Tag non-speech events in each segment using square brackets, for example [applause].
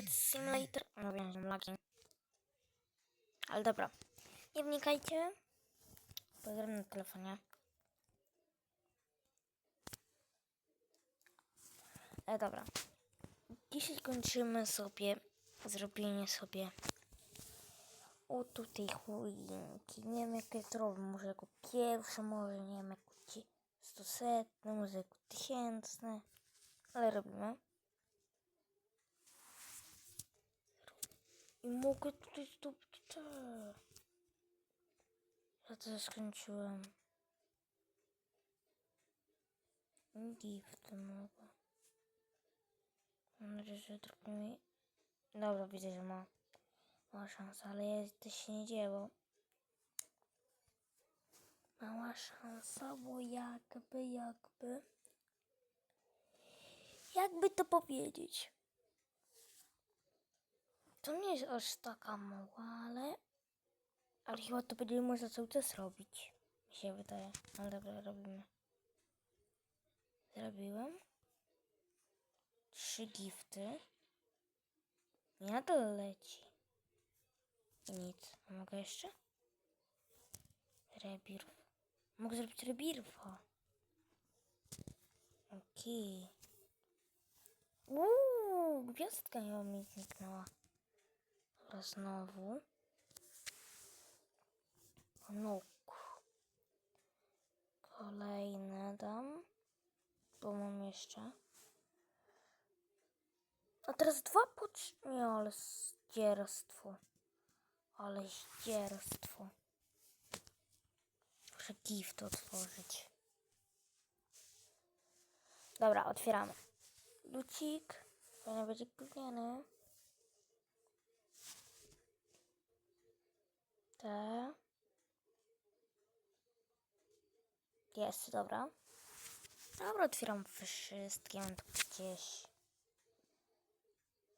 Pet Simulator. No wiem, że lagi. Ale dobra. Nie wnikajcie. Pogram na telefonie. E, dobra. Dzisiaj kończymy sobie zrobienie sobie o tutaj choinki. Nie wiem jakie to robię. Może jako pierwsze, może nie wiem jako ci stosetne, może jako tysięczne. Ale robimy. I mogę tutaj zdobyć te. Ja to skończyłem. Gift mogę. Mam nadzieję, że trochę mi... Dobra, widzę, że ma, ma szansę, ale ja to się nie dzieje. Mała szansa, bo jakby, jakby... Jakby to powiedzieć? To nie jest aż taka mała, ale... Ale chyba to będzie można cały czas robić. Mi się wydaje. Ale dobra, robimy. Zrobiłem. Trzy gifty. Nie na dole leci. I nic. A mogę jeszcze? Rebirth. Mogę zrobić rebirfa. Okej. Uuu, gwiazdka chyba mi zniknęła. Znowu. Nóg. Kolejne dam. Bo mam jeszcze. A teraz dwa pocz... Nie, ale zdzierstwo. Ale zdzierstwo. Muszę gift otworzyć. Dobra, otwieramy. Lucik. Fajnie będzie kupiony. Te. Jest, dobra. Dobra, otwieram wszystkie. Mam tu gdzieś.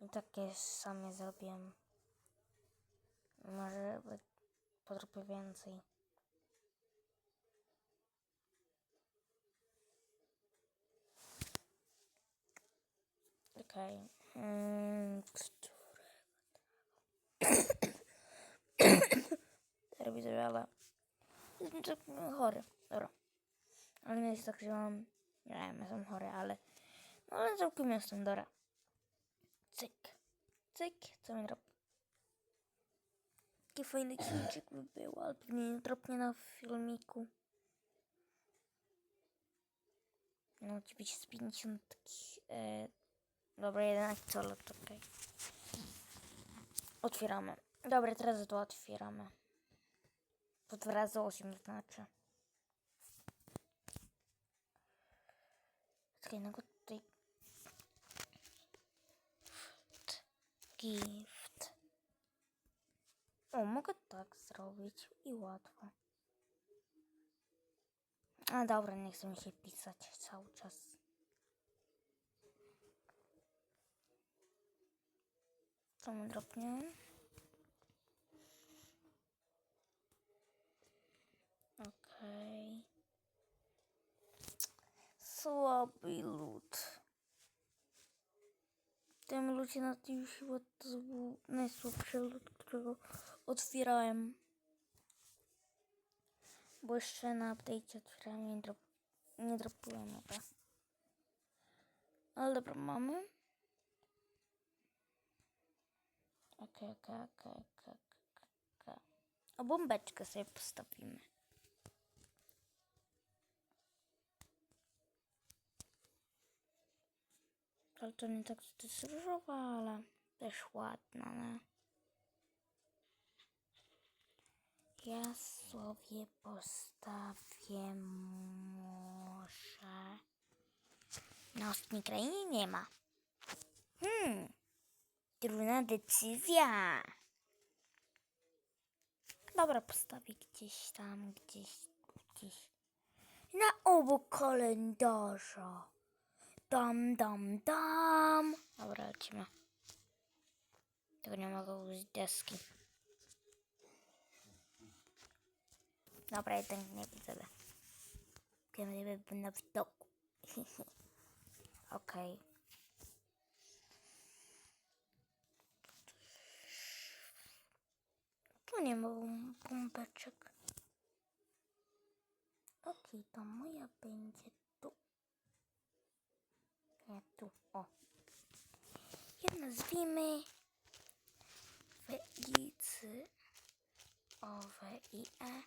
I takie same zrobiłem. Może by potrochę więcej. Okej. Mm, [clears throat] Teraz widzę, ale... Jestem tak chory. Dobra. Ale nie jest tak, że mam... Nie wiem, jestem chory, ale... No ale całkiem jestem, dobra. Cyk. Cyk. Co mi drop? Taki fajny kijczyk by był, ale pewnie nie dropnie na filmiku. No, ci być z 50... E, dobra, 11 colo, czekaj. Otwieramy. Dobra, teraz to otwieramy. Po dwa razy 8 znaczy. Czekaj, no tutaj... Gift. O, mogę tak zrobić i łatwo. A dobra, nie chcę mi się pisać cały czas. Co mi Okej. Słaby lód. W tym ludzie na tym chyba to był najsłabszy lód, którego otwierałem. Bo jeszcze na update otwierałem i nie, drop, nie dropiłem dobra. Ale dobra, mamy. Okej, okej, okej, okej, okej. Bombeczkę sobie postawimy. Ale to nie tak, to jest różowa, ale też ładna, nie? Ja sobie postawię może... No, w krainie nie ma. Hmm, trudna decyzja. Dobra, postawię gdzieś tam, gdzieś, gdzieś. Na obok kalendarza. Dam, dam, dam. Dobra, lecimy. Tego nie mogę użyć deski. Dobra, jednak nie widzę. Kiedy będę w doku. Okej. Okay. Tu nie ma bombeczek. Okej, okay, to moja będzie nie, tu. O. Ja nazwijmy w i c o w i e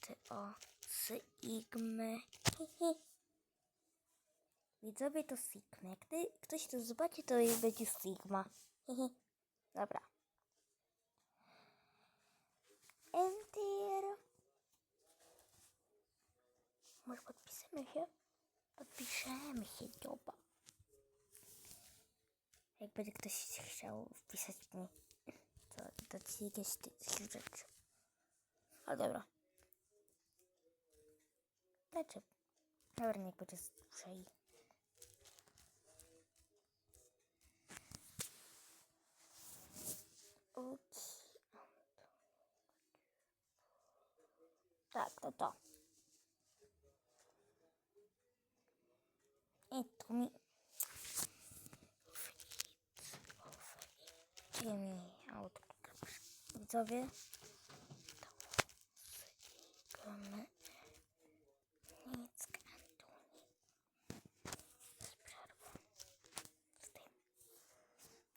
t o s igmy. Widzowie to Sigma. Ty, ktoś to zobaczy, to będzie Sigma. Dobra. Enter. Może podpiszemy się? Podpiszemy się, dobra. Jak będzie ktoś chciał wpisać mi, to ci jakieś rzeczy. A dobra. Znaczy, dobra, niech będzie dłużej. Tak, to to. I tu mi... Widzowie.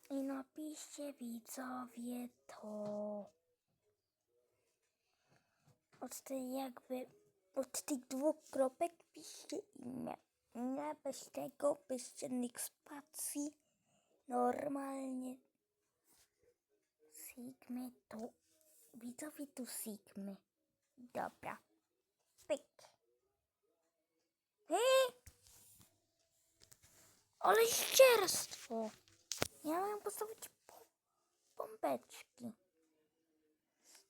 I napiszcie widzowie to od tej jakby od tych dwóch kropek piszcie imię. Nie bez tego, bez żadnych spacji. Normalnie. Sigmy tu. Widzowie tu Sigmy. Dobra. Pyk. Hej! Ale ścierstwo. Ja miałem postawić bo- bombeczki.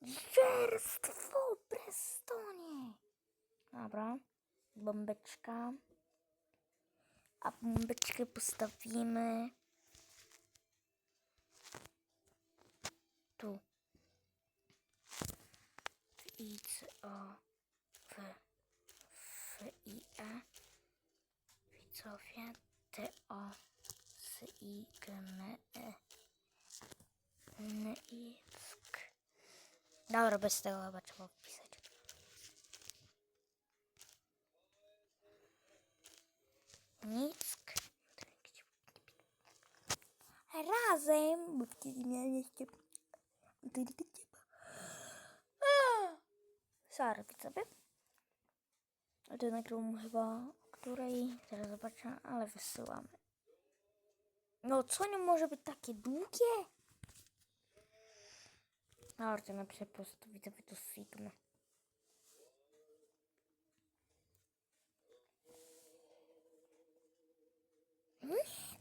Ścierstwo, Prestonie. Dobra. Bombeczka. A bombeczkę postawimy tu. W I, C, O, W, F, I, E. T, O, S, I, G, M, E. N, I, C, K. Dobra, bez tego chyba trzeba wpisać. Nick. Razem, bo wtedy mieliście... Sorry, widzowie. A to nagrywam chyba której, zaraz zobaczę, ale wysyłamy. No co nie może być takie długie? No, to napiszę po prostu widzowie to Sigma. Nie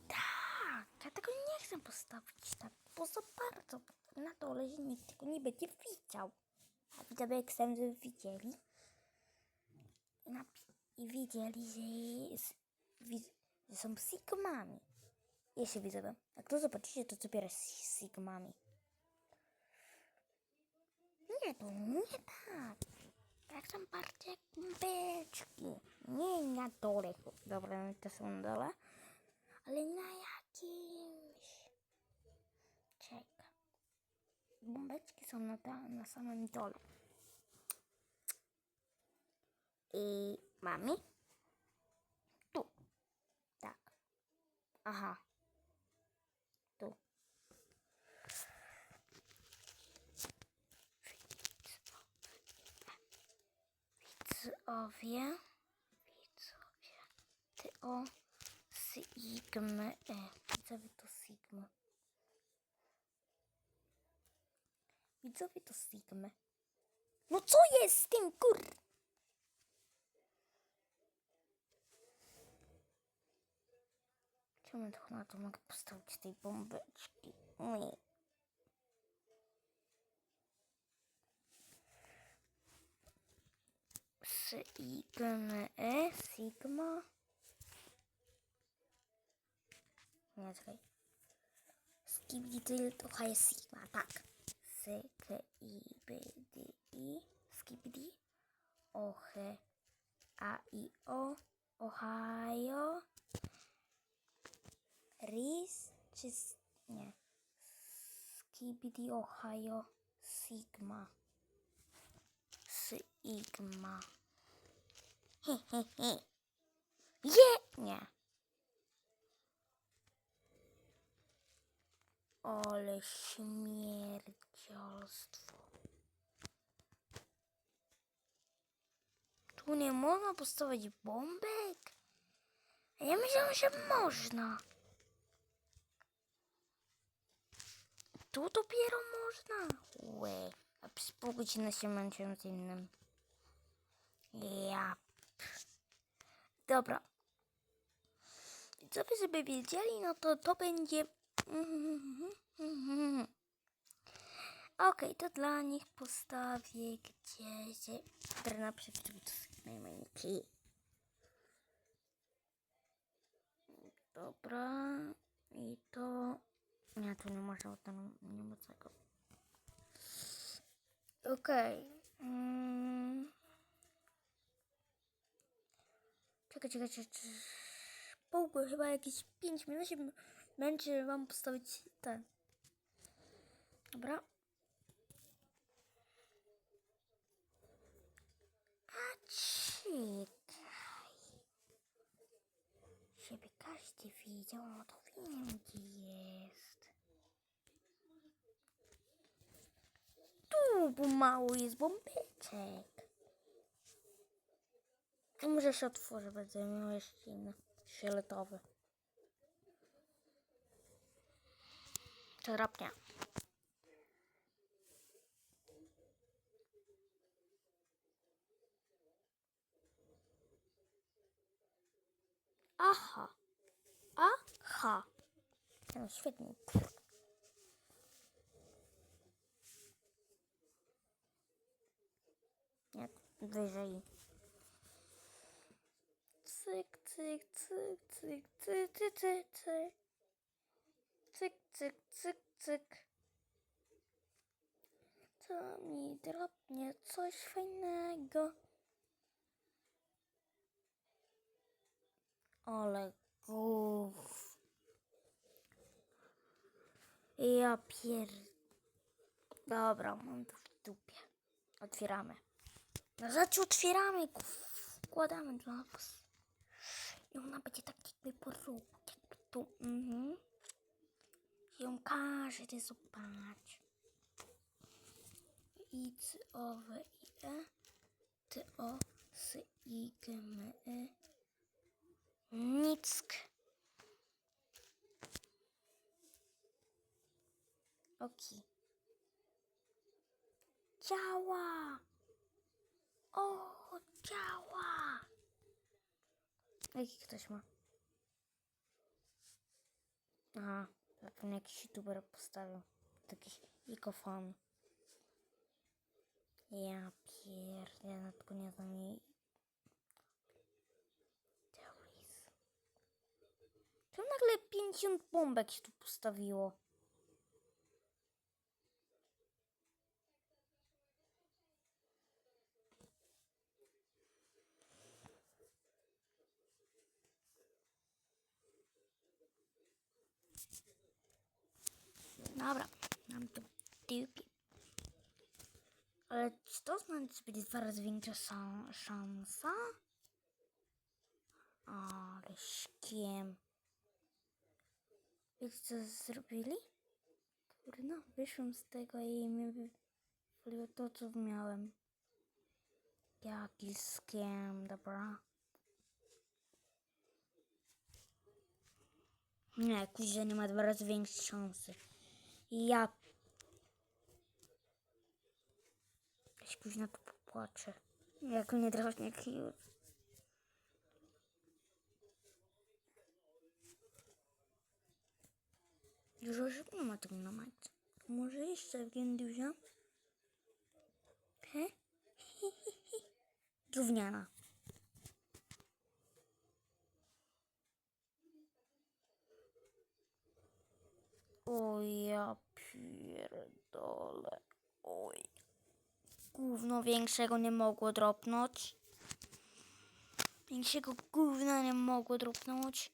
tak, ja tego nie chcę postawić tak, bo za bardzo na dole, że nikt tego nie będzie widział. A widzowie jak żeby widzieli i, widzieli, że, wi- że są Sigmami. Jeśli widzowie, jak to zobaczycie, to dopiero z Sigmami. Nie, to nie tak. Jak są bardziej jak beczki. Nie na dole. Dobra, to są dole. Ale na jakimś. Czekaj. Bombeczki są na, ta, na samym dole. I mamy? Tu. Tak. Aha. Tu. Widzowie. Widzowie. Ty o Sigmy. E. Widzowie to Sigma. Widzowie to Sigmy. No co jest z tym kur... Czemu to na to mogę postawić tej bombeczki? Nie. Sigma, e, Sigma. Nie, czekaj. Skibidi to jest Sigma, tak. S, K, I, B, D, I. Skibidi. O, H, A, I, O. Ohio. Riz, czy... Nie. Skibidi, Ohio. Sigma. Sigma. He. Je! Nie. Ale śmierdzielstwo. Tu nie można postawić bombek? Ja myślałam, że można. Tu dopiero można? Łe. A przez pół godziny się męczyłem z innym. Ja. Dobra. Co wy sobie wiedzieli, no to to będzie... Okej, to dla nich postawię gdzieś... Dobra, na przykład najmniejszy. Dobra. I to... Nie, tu nie można, to nie, ma tego. Okej. Mm. Czekaj, czekaj, czekaj. chyba jakieś 5 minut się męczy, wam postawić ten. Dobra. A czekaj. Żeby każdy widział, to wiem gdzie jest. Tu, bo mało jest bombeczek. A może się otworzę, będę miał jeszcze inny, fioletowy. Czarapnia. Aha. Aha. No, świetnie. Jak wyżej. Cyk, cyk, cyk, cyk, cyk, cyk, cyk, cyk. Cyk, cyk, cyk, cyk. To mi drobnie coś fajnego. Ale gów. Ja pier... Dobra, mam to w dupie. Otwieramy. No znaczy otwieramy. Wkładamy was. I ona będzie tak jakby porób, jakby tu. Mhm. Ją każdy zobaczy. I c o w i e. T o s i g m y. Nick. Oki. Działa! O, działa! Jaki ktoś ma? Aha, pewnie jakiś youtuber postawił. Jakiś ikofon. Ja pier... Ja tylko nie znam jej... Czemu nagle 50 bombek się tu postawiło? Dobra, mam tu dupie. Ale czy to znaczy, że będzie dwa razy większa szan- szansa? Ale szkiem. Wiecie co zrobili? Kurno, wyszłam z tego i mi wywaliło to, co miałem. Jaki skiem, dobra. Nie, kuźnia nie ma dwa razy większej szansy. Ja... Jeśli kuźnia to popłaczę. Jak mnie drażni cute. Dużo osób nie ma tego na majce. Może jeszcze Genduzia? He? [laughs] Gówniana. O ja pierdolę. Oj. Gówno większego nie mogło dropnąć. Większego gówna nie mogło dropnąć.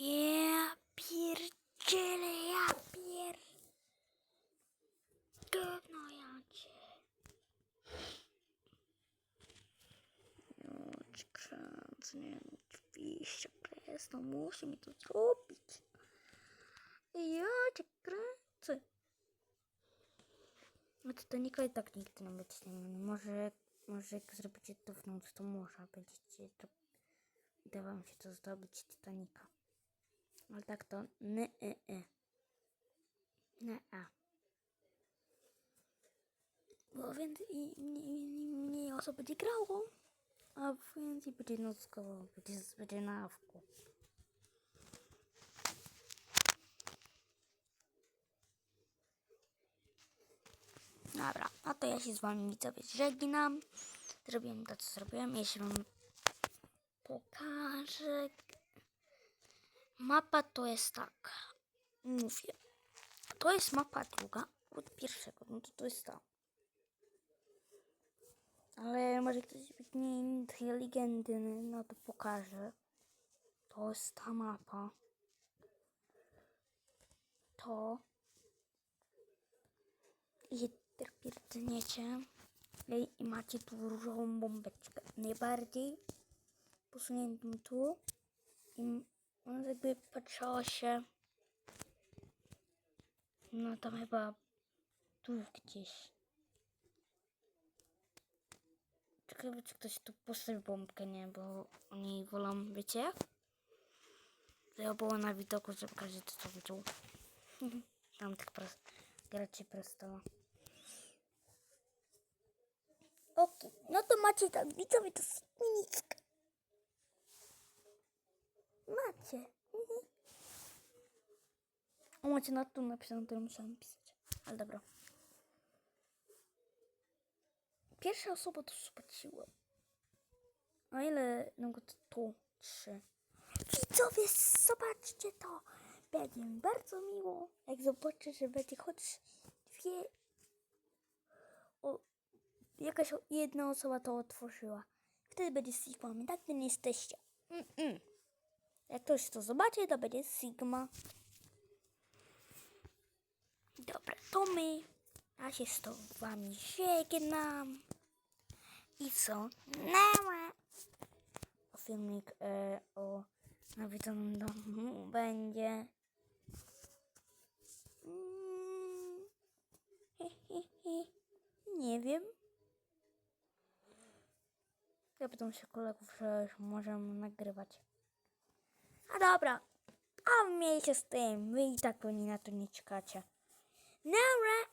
Ja pierdzielę, ja pier... Gówno ja cię. Już kręcę, oczywiście, kres, no musi mi to zrobić. Ja No Titanica i tak nigdy nie będzie Może, może jak zrobicie to w noc, to może będziecie to... Uda wam się to zdobyć Titanica. Ale tak to nie, e, e. Nie, a. Bo więcej i mniej, mniej osób będzie grało, a więcej będzie nockowo, będzie, będzie na awku. Dobra, no to ja się z wami widzowie żegnam. Zrobiłem to, co zrobiłem. Jeśli wam pokażę. Mapa to jest tak. Mówię. To jest mapa druga od pierwszego. No to to jest ta. Ale może ktoś nie inteligentny, no to pokażę. To jest ta mapa. To. I pierdniecie. I macie tu różową bombeczkę. Najbardziej posuniętą tu. I on jakby patrzało się. No tam chyba tu gdzieś. Ciekawe, czy ktoś tu postawi bombkę, nie? Bo oni wolą, wiecie jak? To było na widoku, żeby każdy to widział. [laughs] Tam tak prosto. Gracie prosto. Okej, no to macie tak, widzowie, to minicka. Macie. Mhm. O, macie na tu napisane, które musiałam pisać. Ale dobra. Pierwsza osoba to spłaciła. A ile? No to tu. Trzy. Widzowie, zobaczcie to. Będzie mi bardzo miło, jak zobaczę, że będzie choć dwie... O, jakaś jedna osoba to otworzyła. Wtedy będzie Sigma. Tak nie jesteście. Mm-mm. Jak ktoś to zobaczy, to będzie Sigma. Dobra, to my. Ja się z to wami żegnam. I co? Nara. O filmik e, o nawiedzonym domu będzie. Mm. [laughs] Nie wiem. Ja pytam się kolegów, że już możemy nagrywać. A dobra. A miejcie z tym. Wy i tak pewnie na to nie czekacie. Nara.